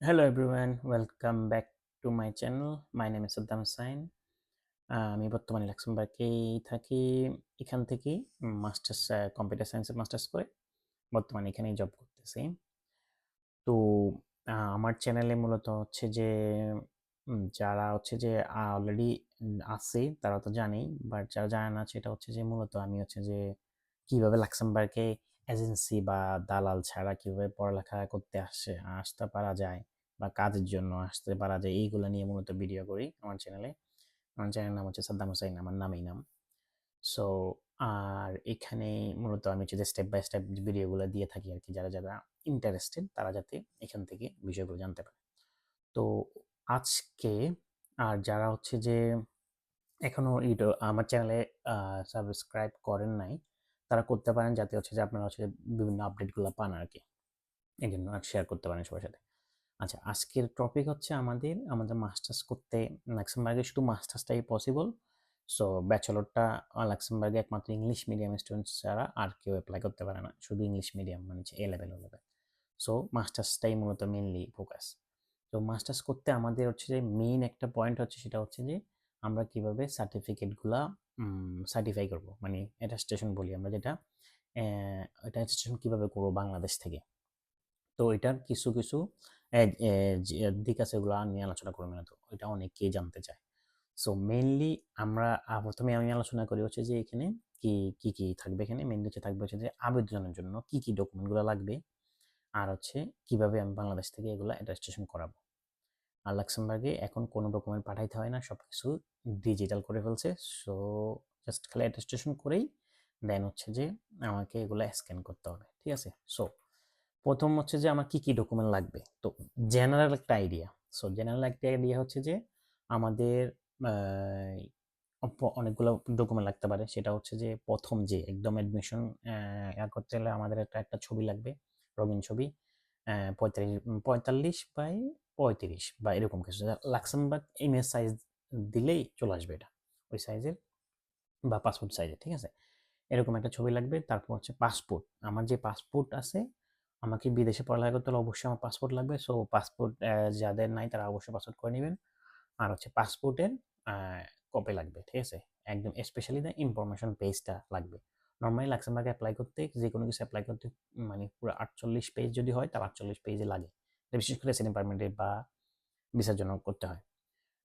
Welcome back to my channel. My name is Saddam Hussain. আহ, আমি বর্তমানে লাক্সেমবার্গেই থাকি এখান থেকে মাস্টার্স কম্পিউটার সায়েন্সের মাস্টার্স করে বর্তমানে এখানেই জব করতেছি তো আমার চ্যানেলে মূলত হচ্ছে যে যারা হচ্ছে যে অলরেডি আছে তারা তো জানেই বাট যারা জানে না সেটা হচ্ছে যে মূলত আমি হচ্ছে যে কীভাবে লাক্সেমবার্গে এজেন্সি বা দালাল ছাড়া কীভাবে পড়ালেখা করতে আসে, আসতে পারা যায় বা কাজের জন্য আসতে পারা যায়, এইগুলো নিয়ে মূলত ভিডিও করি আমার চ্যানেলে আমার চ্যানেলের নাম হচ্ছে সাদ্দাম হোসাইন, আমার নামেই নাম। সো আর এখানে মূলত আমি হচ্ছে স্টেপ বাই স্টেপ ভিডিওগুলো দিয়ে থাকি আর কি যারা যারা ইন্টারেস্টেড তারা যাতে এখান থেকে বিষয়গুলো জানতে পারে। তো আজকে আর যারা হচ্ছে যে এখনও ইউটিউব, আমার চ্যানেলে সাবস্ক্রাইব করেন নাই তারা করতে পারেন যাতে হচ্ছে যে আপনারা হচ্ছে বিভিন্ন আপডেটগুলো পান আর কি এই জন্য শেয়ার করতে পারেন সবার সাথে। আচ্ছা আজকের টপিক হচ্ছে আমাদের আমাদের মাস্টার্স করতে লাক্সেমবার্গে শুধু মাস্টার্সটাই পসিবল সো ব্যাচেলরটা লাক্সেমবার্গে একমাত্র ইংলিশ মিডিয়াম স্টুডেন্টস ছাড়া আর কেউ অ্যাপ্লাই করতে পারে না। শুধু ইংলিশ মিডিয়াম মানে A level O level so মাস্টার্সটাই মূলত মেনলি ফোকাস তো মাস্টার্স করতে আমাদের হচ্ছে যে মেইন একটা পয়েন্ট হচ্ছে সেটা হচ্ছে যে আমরা কীভাবে সার্টিফিকেটগুলা সার্টিফাই করব? মানে অ্যাটাস্টেশন বলি আমরা যেটা অ্যাটাস্টেশন কীভাবে করব বাংলাদেশ থেকে? তো এটার কিছু কিছু দিক আছে এগুলো নিয়ে আলোচনা করব না তো এটা অনেকেই জানতে চায়। সো মেইনলি আমরা প্রথমে আমি আলোচনা করি হচ্ছে যে এখানে কি কি কি থাকবে এখানে? মেইনলি হচ্ছে, থাকবে হচ্ছে যে আবেদনের জন্য কি কি ডকুমেন্টগুলো লাগবে? আর হচ্ছে কীভাবে আমি বাংলাদেশ থেকে এগুলো অ্যাটাস্টেশন করাবো? আর লাক্সেমবার্গে এখন কোনো ডকুমেন্ট পাঠাইতে হয় না সব কিছু ডিজিটাল করে ফেলছে। সো জাস্ট খালি অ্যাটাস্টেশন করেই দেন হচ্ছে যে আমাকে এগুলো স্ক্যান করতে হবে, ঠিক আছে? সো প্রথম হচ্ছে যে আমার কি কি ডকুমেন্ট লাগবে? তো জেনারেল একটা আইডিয়া সো জেনারেল একটা আইডিয়া হচ্ছে যে আমাদের অনেকগুলো ডকুমেন্ট লাগতে পারে। সেটা হচ্ছে যে প্রথম যে একদম অ্যাডমিশন করতে গেলে আমাদের একটা একটা ছবি লাগবে, রঙিন ছবি পঁয়তাল্লিশ পঁয়তাল্লিশ বাই পঁয়ত্রিশ বা এরকম কিছু লাক্সামবার্গ ইমেজ সাইজ দিলেই চলে আসবে এটা। ওই সাইজের বা পাসপোর্ট সাইজের ঠিক আছে? এরকম একটা ছবি লাগবে, তারপর হচ্ছে পাসপোর্ট আমার যে পাসপোর্ট আছে, আমাকে বিদেশে পড়ালেখা করতে হলে অবশ্যই আমার পাসপোর্ট লাগবে। সো পাসপোর্ট যাদের নাই তারা অবশ্যই পাসপোর্ট করে নেবেন। আর হচ্ছে পাসপোর্টের কপি লাগবে, ঠিক আছে? একদম স্পেশালি দ্য ইনফরমেশন পেজটা লাগবে। নর্মালি লাক্সামবার্গে অ্যাপ্লাই করতে যে কোনো কিছু অ্যাপ্লাই করতে মানে পুরো আটচল্লিশ পেজ যদি হয় তাহলে আটচল্লিশ পেজে লাগে। বিশেষ করে রেসিডেন্ট পারমিটে বা ভিসার জন্য করতে হয়।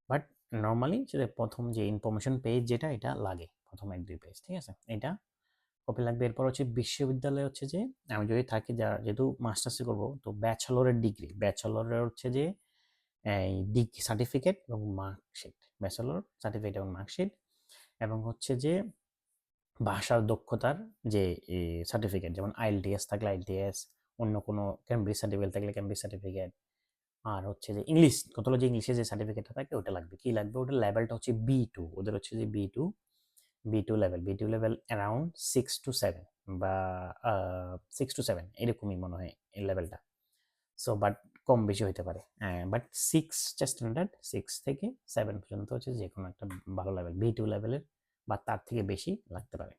বাট নর্মালি সেটা প্রথম যে ইনফরমেশন পেজ যেটা, এটা লাগে প্রথম এক দুই পেজ ঠিক আছে? এটা কপি লাগবে। এরপর হচ্ছে বিশ্ববিদ্যালয় হচ্ছে যে, আমি যদি থাকি যা, যেহেতু মাস্টার্সে করব, তো ব্যাচেলরের ডিগ্রি ব্যাচেলরের হচ্ছে যে, এই ডিগ্রি সার্টিফিকেট এবং মার্কশিট ব্যাচেলর সার্টিফিকেট এবং মার্কশিট এবং হচ্ছে যে ভাষার দক্ষতার যে সার্টিফিকেট যেমন আইএলটিএস থাকলে আইএলটিএস অন্য কোনো ক্যাম্ব্রিজ সার্টিফিকেট থাকলে ক্যাম্ব্রিজ সার্টিফিকেট আর হচ্ছে যে ইংলিশ কত যে ইংলিশে যে সার্টিফিকেটটা থাকে ওটা লাগবে। কি লাগবে? ওটার লেভেলটা হচ্ছে বি টু ওদের হচ্ছে যে B two B two level B two level around six to seven বা সিক্স টু সেভেন এরকমই মনে হয় এই লেভেলটা সো বাট কম বেশি হতে পারে। বাট সিক্স স্ট্যান্ডার্ড সিক্স থেকে সেভেন পর্যন্ত হচ্ছে যে কোনো একটা ভালো লেভেল বি টু লেভেলের বা তার থেকে বেশি লাগতে পারে।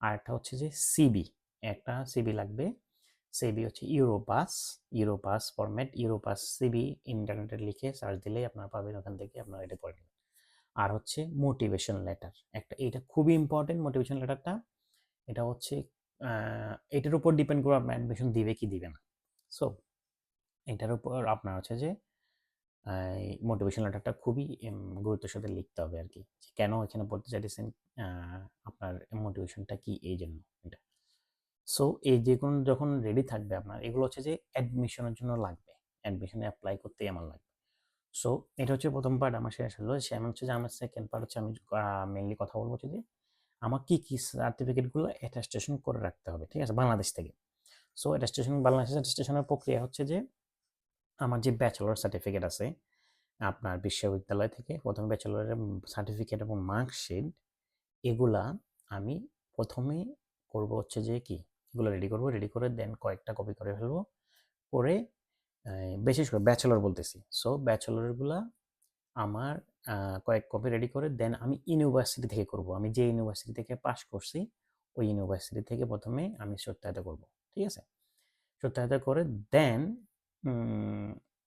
আর একটা হচ্ছে যে সিবি একটা সিবি লাগবে সিবি হচ্ছে Europass Europass format Europass CB ইন্টারনেটে লিখে সার্চ দিলেই আপনারা পাবেন, ওখান থেকে আপনারা এটা করে নেবেন। আর হচ্ছে মোটিভেশন লেটার একটা এটা খুবই ইম্পর্টেন্ট মোটিভেশন লেটারটা এটা হচ্ছে এটার উপর ডিপেন্ড করে আপনার অ্যাডমিশন দিবে কি দিবে না। সো এটার উপর আপনার হচ্ছে যে মোটিভেশন লেটারটা খুবই গুরুত্বের সাথে লিখতে হবে আর কি। কেন এখানে পড়তে চাইতেছেন আপনার মোটিভেশনটা কি এই জন্য এটা? সো এই যে কোনো যখন রেডি থাকবে আপনার, এগুলো হচ্ছে যে অ্যাডমিশনের জন্য লাগবে। অ্যাডমিশনে অ্যাপ্লাই করতেই আমার লাগবে। সো এটা হচ্ছে প্রথম পার্ট আমার শেষ হলো। সে এমন হচ্ছে যে আমার সেকেন্ড পার্ট হচ্ছে আমি মেনলি কথা বলব হচ্ছে যে আমার কী, কি সার্টিফিকেটগুলো অ্যাটাস্টেশন করে রাখতে হবে, ঠিক আছে? বাংলাদেশ থেকে। সো অ্যাটাস্টেশন বাংলাদেশ অ্যাটাস্টেশনের প্রক্রিয়া হচ্ছে যে আমার যে ব্যাচেলর সার্টিফিকেট আছে, আপনার বিশ্ববিদ্যালয় থেকে প্রথম ব্যাচেলরের সার্টিফিকেট এবং মার্কশিট এগুলা আমি প্রথমে করব হচ্ছে যে কি এগুলো রেডি করব রেডি করে দেন কয়েকটা কপি করে ফেলব। করে বিশেষ করে ব্যাচেলর বলতেছি। সো ব্যাচেলরগুলা আমার কয়েক কপি রেডি করে দেন আমি ইউনিভার্সিটি থেকে করব। আমি যে ইউনিভার্সিটি থেকে পাশ করছি, ওই ইউনিভার্সিটি থেকে প্রথমে আমি সত্যায়িত করব। ঠিক আছে? সত্যায়িত করে দেন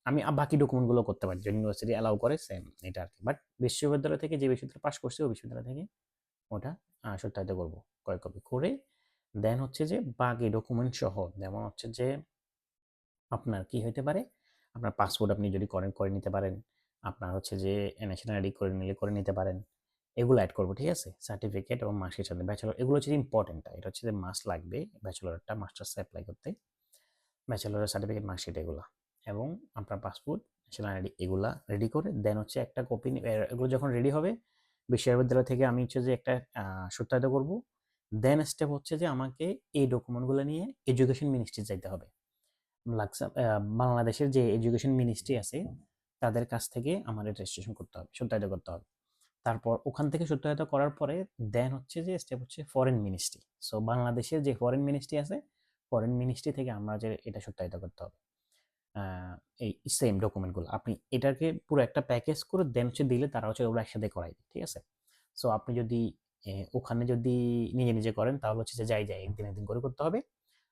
আমি বাকি ডকুমেন্টগুলো করতে পারি। যে ইউনিভার্সিটি অ্যালাউ করে সেম এটা আর কি বাট বিশ্ববিদ্যালয় থেকে যে বিশ্ববিদ্যালয় পাস করছি, ওই বিশ্ববিদ্যালয় থেকে ওটা সত্যায়িত করব। কয়েক কপি করে দেন হচ্ছে যে বাকি ডকুমেন্ট সহ, যেমন হচ্ছে যে আপনার কি হইতে পারে? আপনার পাসপোর্ট আপনি যদি করেন করে নিতে পারেন, আপনার হচ্ছে যে ন্যাশনাল আইডি করে নিলে করে নিতে পারেন, এগুলো অ্যাড করব, ঠিক আছে? সার্টিফিকেট এবং মার্কশিট সাথে ব্যাচেলর এগুলো হচ্ছে ইম্পর্টেন্ট এটা হচ্ছে যে মাস লাগবে ব্যাচেলরটা মাস্টার্স অ্যাপ্লাই করতে। ব্যাচেলরের সার্টিফিকেট মার্কশিট এগুলো এবং আপনার পাসপোর্ট ন্যাশনাল আইডি এগুলা রেডি করে দেন হচ্ছে একটা কপি এগুলো যখন রেডি হবে, বিশ্ববিদ্যালয় থেকে আমি হচ্ছে যে একটা সত্যায়িত করব। দেন স্টেপ হচ্ছে যে আমাকে এই ডকুমেন্টগুলো নিয়ে এডুকেশন মিনিস্ট্রি যাইতে হবে। বাংলাদেশের যে এডুকেশন মিনিস্ট্রি আছে, তাদের কাছ থেকে আমার রেজিস্ট্রেশন করতে হবে সত্যায়িত করতে হবে। তারপর ওখান থেকে সত্যায়িত করার পরে দেন হচ্ছে যে স্টেপ হচ্ছে ফরেন মিনিস্ট্রি সো বাংলাদেশের যে ফরেন মিনিস্ট্রি আছে ফরেন মিনিস্ট্রি থেকে আমরা যে এটা সত্যায়িত করতে হবে। এই সেম ডকুমেন্টগুলো আপনি এটাকে পুরো একটা প্যাকেজ করে দেন হচ্ছে দিলে তারা হচ্ছে ওগুলো একসাথে করাই ঠিক আছে? সো আপনি যদি ওখানে যদি নিজে নিজে করেন, তাহলে হচ্ছে যে যাই যাই, একদিন একদিন করে করতে হবে।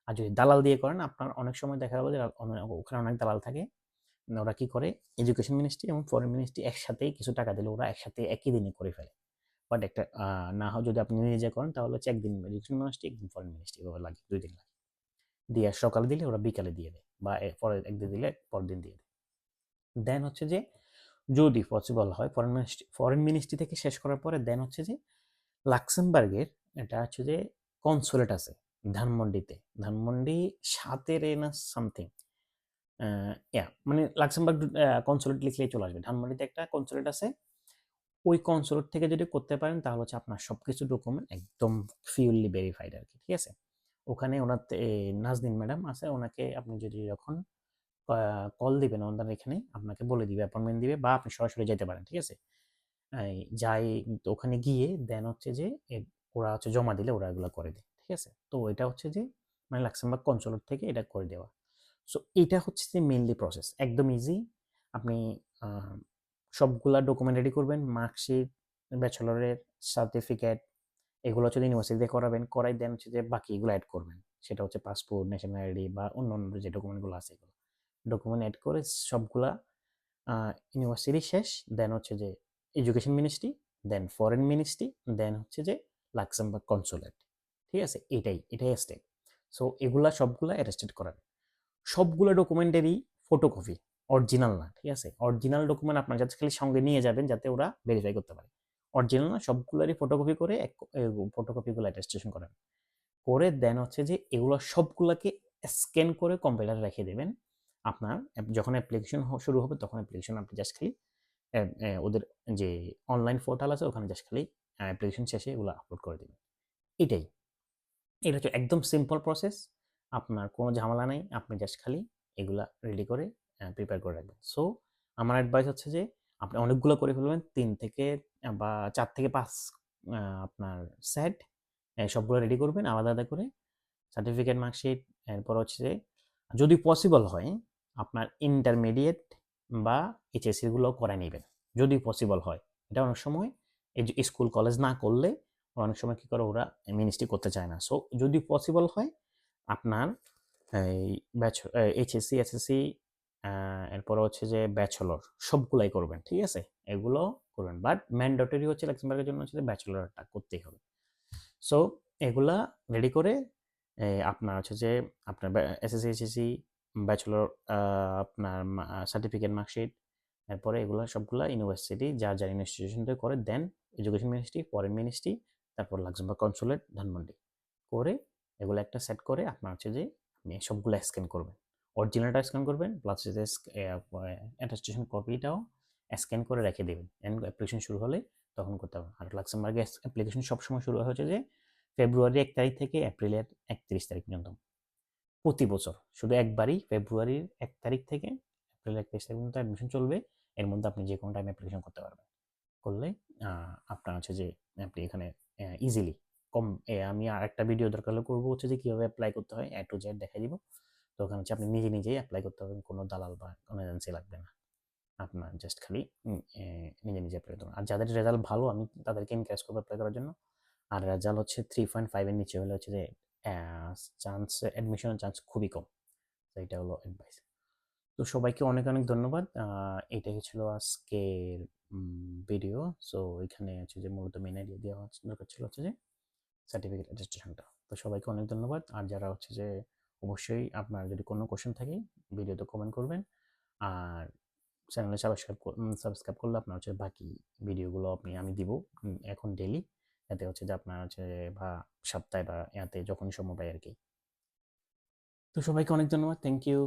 আর যদি দালাল দিয়ে করেন, আপনার অনেক সময় দেখা যাবে যে ওখানে অনেক দালাল থাকে। ওরা কি করে? এডুকেশন মিনিস্ট্রি এবং ফরেন মিনিস্ট্রি একসাথেই কিছু টাকা দিলে ওরা একসাথে একই দিনে করে ফেলে। বাট একটা না হয় যদি আপনি নিজে করেন, তাহলে হচ্ছে একদিন এডুকেশন মিনিস্ট্রি একদিন ফরেন মিনিস্ট্রি এভাবে লাগে, দুই দিন লাগে। দিয়ে সকালে দিলে ওরা বিকালে দিয়ে দেয় বা পরে একদিন দিলে পরের দিন দিয়ে দেয়। দেন হচ্ছে যে যদি পসিবল হয় ফরেন মিনিস্ট্রি ফরেন মিনিস্ট্রি থেকে শেষ করার পরে দেন হচ্ছে যে লাক্সেমবার্গের এটা হচ্ছে যে কনসুলেট আছে ধানমন্ডিতে। ধানমন্ডি সাতের না সামথিং। মানে লাক্সেমবার্গ কনসুলেট লিখলেই চলে আসবে। ধানমন্ডিতে একটা কনসুলেট আছে। ওই কনসুলেট থেকে যদি করতে পারেন তাহলে হচ্ছে আপনার সব কিছু ডকুমেন্ট একদম ফিউলি ভেরিফাইড আর কি ঠিক আছে? ওখানে ওনার এ, ম্যাডাম আছে ওনাকে আপনি যদি যখন কল দিবেন ওনার এখানে আপনাকে বলে দিবে অ্যাপয়েন্টমেন্ট দিবে বা আপনি সরাসরি যেতে পারেন ঠিক আছে? যাই ওখানে গিয়ে দেন হচ্ছে যে ওরা হচ্ছে জমা দিলে ওরা এগুলো করে দেয়, ঠিক আছে? তো এটা হচ্ছে যে মানে লাক্সেমবার্গ কনসুলেট থেকে এটা করে দেওয়া। সো এটা হচ্ছে যে মেনলি প্রসেস একদম ইজি আপনি সবগুলা ডকুমেন্ট রেডি করবেন মার্কশিট ব্যাচেলরের সার্টিফিকেট এগুলো হচ্ছে ইউনিভার্সিটিতে করাবেন, করাই দেন হচ্ছে যে বাকি এগুলো অ্যাড করবেন। সেটা হচ্ছে পাসপোর্ট ন্যাশনাল আইডি বা অন্য অন্য যে ডকুমেন্টগুলো আছে এগুলো। ডকুমেন্ট অ্যাড করে সবগুলা ইউনিভার্সিটি শেষ দেন হচ্ছে যে education ministry then foreign ministry then হচ্ছে যে লাক্সামবার্গ কনসুলেট ঠিক আছে? এটাই এটাই স্টেপ সো এগুলা সবগুলা অ্যারেস্টেড করান সবগুলো ডকুমেন্টেরই ফটোকপি অরিজিনাল না, ঠিক আছে? অরিজিনাল ডকুমেন্ট আপনার যাতে খালি সঙ্গে নিয়ে যাবেন যাতে ওরা ভেরিফাই করতে পারে। অরিজিনাল না, সবগুলোরই ফটোকপি করে এক ফটোকপিগুলো অ্যাটেস্টেশন করেন। করে দেন হচ্ছে যে এগুলো সবগুলোকে স্ক্যান করে কম্পিউটারে রেখে দেবেন। আপনার যখন অ্যাপ্লিকেশন শুরু হবে, তখন অ্যাপ্লিকেশন আপনি জাস্ট খালি ওদের যে অনলাইন পোর্টাল আছে, ওখানে জাস্ট খালি অ্যাপ্লিকেশন শেষে এগুলো আপলোড করে দেবেন। এটাই। এটা হচ্ছে একদম সিম্পল প্রসেস আপনার কোনো ঝামেলা নেই, আপনি জাস্ট খালি এগুলা রেডি করে প্রিপেয়ার করে রাখবেন। সো আমার অ্যাডভাইস হচ্ছে যে, আপনি অনেকগুলো করে ফেলবেন, তিন থেকে বা চার থেকে পাঁচ আপনার সেট সবগুলো রেডি করবেন, আলাদা আলাদা করে। সার্টিফিকেট মার্কশিট এরপর হচ্ছে যে, যদি পসিবল হয়, আপনার ইন্টারমিডিয়েট বা এইচএসসিগুলো করে নেবেন, যদি পসিবল হয়। এটা অনেক সময় এই যে স্কুল কলেজ না করলে অনেক সময় কী করে ওরা মিনিস্ট্রি করতে চায় না। সো যদি পসিবল হয় আপনার এই ব্যাচ এইচএসসি এসএসসি এরপর হচ্ছে যে ব্যাচেলর সবগুলাই করবেন, ঠিক আছে? এগুলো করবেন। বাট ম্যান্ডেটরি হচ্ছে লাক্সেমবার্গের জন্য হচ্ছে ব্যাচেলরটা করতেই হবে। সো এগুলা রেডি করে আপনার হচ্ছে যে আপনার এসএসসি এইচএসসি ব্যাচেলর আপনার সার্টিফিকেট মার্কশিট এরপরে এগুলো সবগুলা ইউনিভার্সিটি যা যা ইনস্টিটিউশন থেকে করে দেন এডুকেশন মিনিস্ট্রি ফরেন মিনিস্ট্রি তারপর লাক্সেমবার্গ কনসুলেট ধানমন্ডি করে এগুলো একটা সেট করে আপনার হচ্ছে যে, আপনি সবগুলো স্ক্যান করবেন। অরিজিনালটা স্ক্যান করবেন প্লাস অ্যাটাস্টেশন কপিটাও স্ক্যান করে রেখে দেবেন। অ্যান্ড অ্যাপ্লিকেশন শুরু হলে তখন করতে হবে। আর লাক্সেমবার্গে অ্যাপ্লিকেশন সবসময় শুরু হচ্ছে যে ফেব্রুয়ারি এক তারিখ থেকে এপ্রিলের একত্রিশ তারিখ পর্যন্ত। প্রতি বছর। শুধু একবারই ফেব্রুয়ারির এক তারিখ থেকে এপ্রিল একত্রিশ তারিখ পর্যন্ত অ্যাডমিশন চলবে। এর মধ্যে আপনি যে কোনো টাইম অ্যাপ্লিকেশন করতে পারবেন। করলে আপনার হচ্ছে যে, আপনি এখানে ইজিলি কম আমি আর একটা ভিডিও দরকার হলে করব হচ্ছে যে, কীভাবে অ্যাপ্লাই করতে হয় এ টু জেড দেখাই দিব। তো ওখানে হচ্ছে আপনি নিজে নিজেই অ্যাপ্লাই করতে পারবেন, কোনো দালাল বা কোনো এজেন্সি লাগবে না। আপনার জাস্ট খালি নিজে নিজে অ্যাপ্লাই করতে আর যাদের রেজাল্ট ভালো, আমি তাদেরকে এনকারেজ করব অ্যাপ্লাই করার জন্য। আর রেজাল্ট হচ্ছে থ্রি পয়েন্ট ফাইভের নিচে হলে হচ্ছে যে চান্স অ্যাডমিশনের চান্স খুবই কম। তো এটা হলো অ্যাডভাইস তো সবাইকে অনেক অনেক ধন্যবাদ। এটাই ছিল আজকের ভিডিও সো এখানে হচ্ছে যে মূলত মেন আইডিয়া দেওয়া দরকার ছিল হচ্ছে যে সার্টিফিকেট অ্যাটেস্টেশনটা তো সবাইকে অনেক ধন্যবাদ। আর যারা হচ্ছে যে অবশ্যই আপনার যদি কোনো কোশ্চেন থাকে ভিডিওতে কমেন্ট করবেন। আর চ্যানেলে সাবস্ক্রাইব সাবস্ক্রাইব করলে আপনার হচ্ছে বাকি ভিডিওগুলো আপনি, আমি দিব এখন ডেলি এতে হচ্ছে যে আপনার হচ্ছে বা সপ্তাহে বা এতে যখন সময় পাই আর কি তো সবাইকে অনেক ধন্যবাদ। Thank you